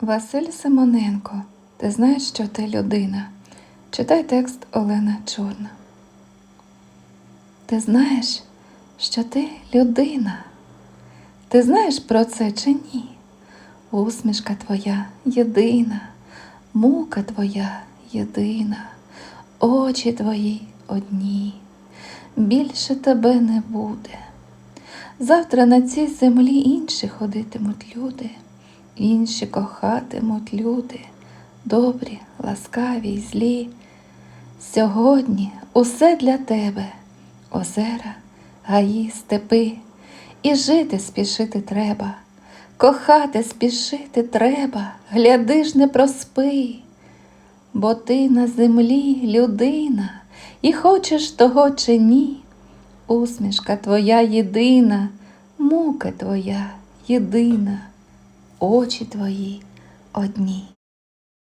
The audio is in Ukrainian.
Василь Симоненко, ти знаєш, що ти людина. Читай текст Олена Чорна. Ти знаєш, що ти людина. Ти знаєш про це чи ні? Усмішка твоя єдина, мука твоя єдина, очі твої одні. Більше тебе не буде. Завтра на цій землі інші ходитимуть люди, інші кохатимуть люди, добрі, ласкаві й злі. Сьогодні усе для тебе, озера, гаї, степи, і жити спішити треба, кохати спішити треба, гляди ж не проспи, бо ти на землі людина, і хочеш того чи ні. Усмішка твоя єдина, мука твоя єдина, очі твої одні.